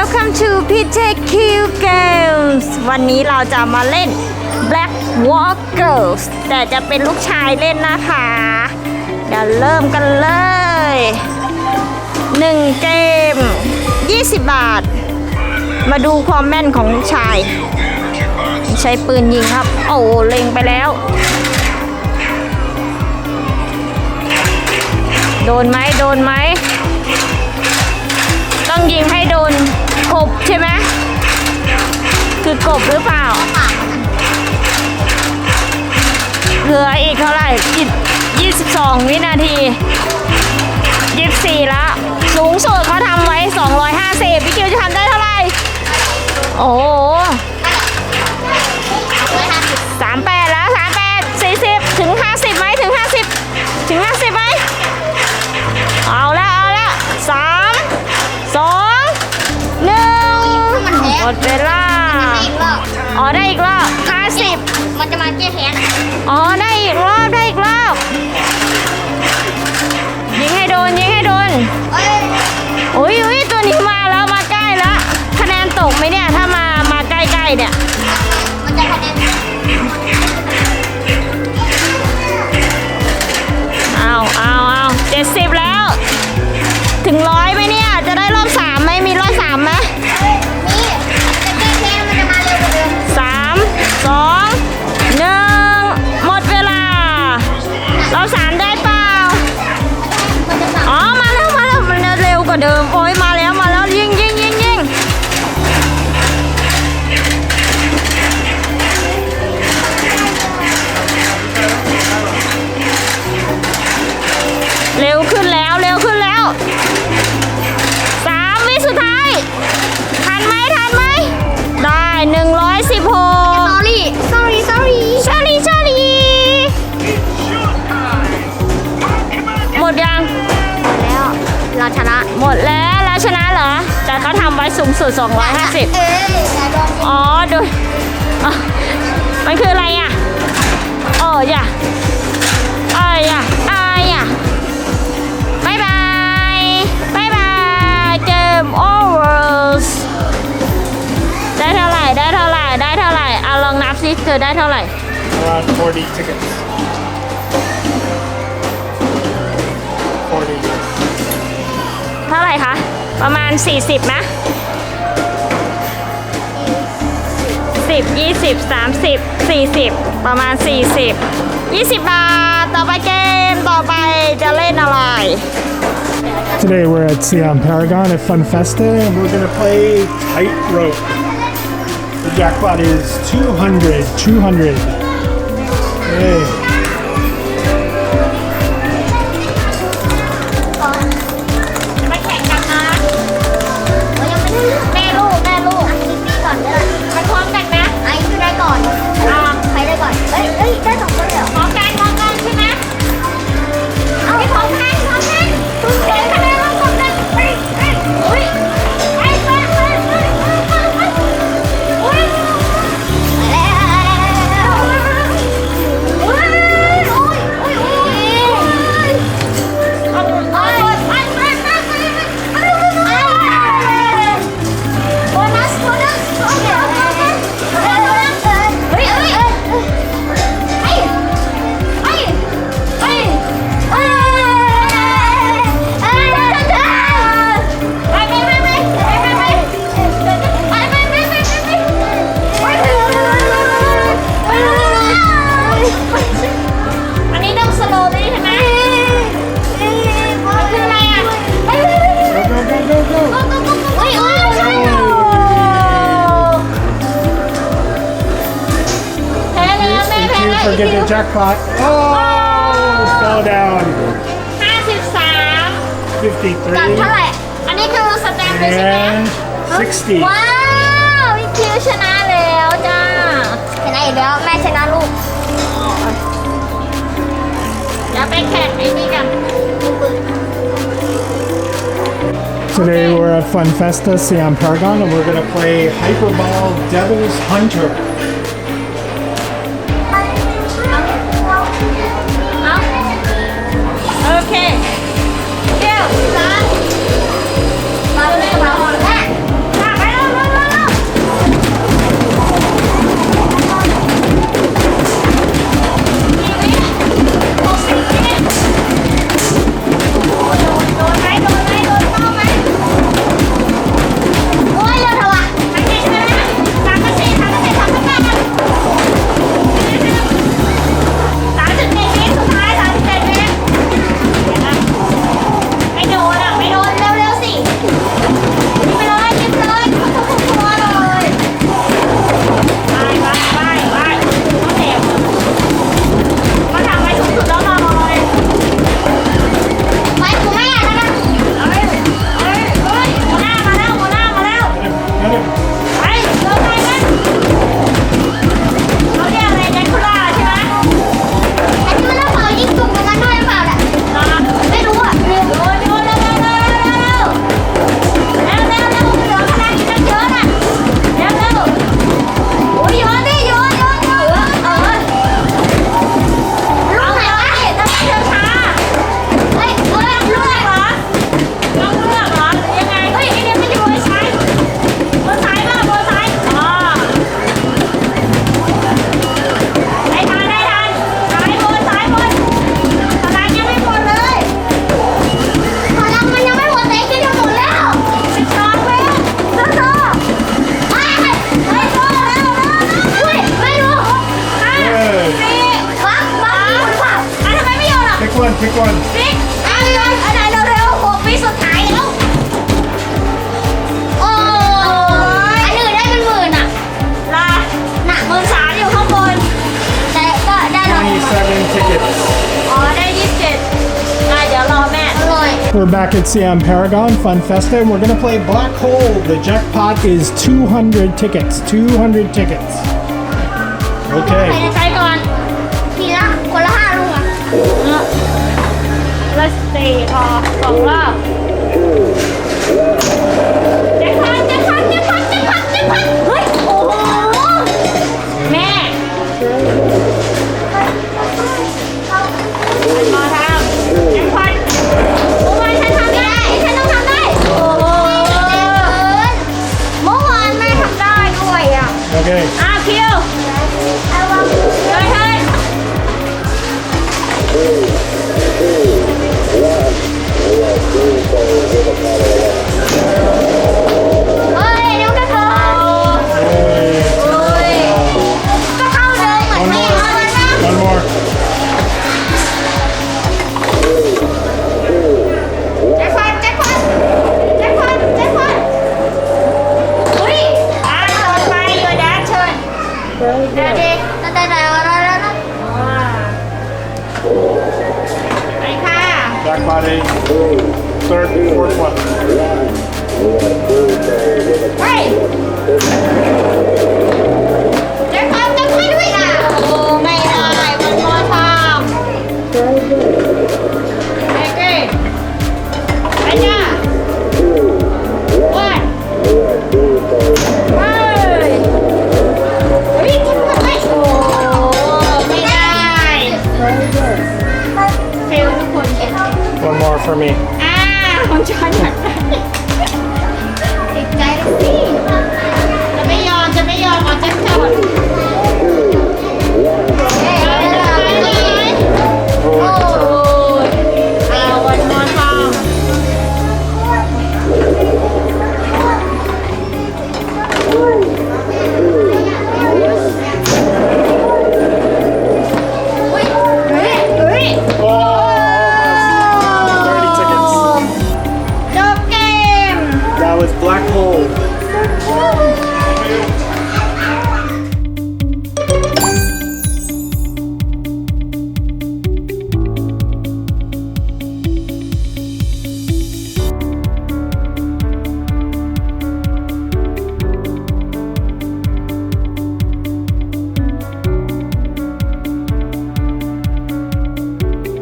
Welcome to PJQ Games วันนี้เราจะมาเล่น Black Walkers แต่จะเป็นลูกชายเล่นนะคะ เดี๋ยวเริ่มกันเลย 1 เกม 20 บาท มาดูความแม่นของลูกชาย ใช้ปืนยิงครับ โอ้เล็งไปแล้ว โดนไหมโดนไหม ต้องยิงให้โดนกบใช่ไหมคือกบหรือเปล่า เหลืออีกเท่าไหร่ยี่สิบสองวินาทียี่สี่แล้วสูงสุดเขาทำไว้สองร้อยห้าสิบพี่คิวจะทำได้เท่าไหร่ โอ้ อบอ๋อได้อีกรอบห้าสิบมันจะมาแก้แค้น อ๋อได้อีกรอบได้อีกร สูงสุด250 เอ้ยอย่าโดนอ๋อดูอ๋อมันคืออะไรอะโอ้ยอะอ้ายอะอ้ายอะบายบายบายบายเกมโอเวอร์ได้เท่าไหร่ ได้เท่าไหร่ ได้เท่าไหร่เอาลองนับสิเธอได้เท่าไหร่ Around 40 tickets. 40. เท่าไหร่คะ ประมาณ 40นะ 10 20 30 40 ประมาณ 40 20 บาท ต่อไปเกม ต่อไปจะเล่นอะไร Today we're at Siam Paragon at Fun Festa and we're gonna play tightrope. The jackpot is 200. 200. Yay. for getting the jackpot. Oh, fell down. ห้าสิบสาม กันเท่า 53 ไหร่ อันนี้คือสแตมป์เลยใช่ไหม and 60. ว้าวพี่คิวชนะแล้วจ้าชนะอีกแล้วแม่ชนะลูก เดี๋ยวไปแข่งไอ้นี่กัน Today we're at Fun Festa Siam Paragon and we're gonna play Hyperball Devil's Hunter. pick one. ฟิกเอาเลยเอาไหนเร็วๆหกวิสุดท้ายแล้ว โอ้ยอันอื่นได้เป็นหมื่นอ่ะ ลา หนัก มือสามอยู่ข้างบน แต่ก็ได้ลอง 27 tickets. อ๋อ ได้ยี่สิบเจ็ดอ่ะเดี๋ยวรอแม่ อร่อย We're back at Siam Paragon Fun Festa and we're gonna play Black Hole. The jackpot is 200 tickets. 200 tickets. ใคร Okay. จะใช้ก่อน ทีละคนละห้าลูกอ่ะ แ ล้วสี่พอสองรอบแจ็คพอตแจ็คพอตแจ็คพอตแจ็คพอตแจ็คพอตเฮ้ย โอ้โห แม่มาทำแจ็คพอตโอ้ยฉันทำได้ ฉันต้องทำได้ โอ้โหเมื่อวานแม่ทำได้ด้วยอะ Okay. อะคิว back body, third, fourth one. Hey! There comes the one! Oh my god, one more time!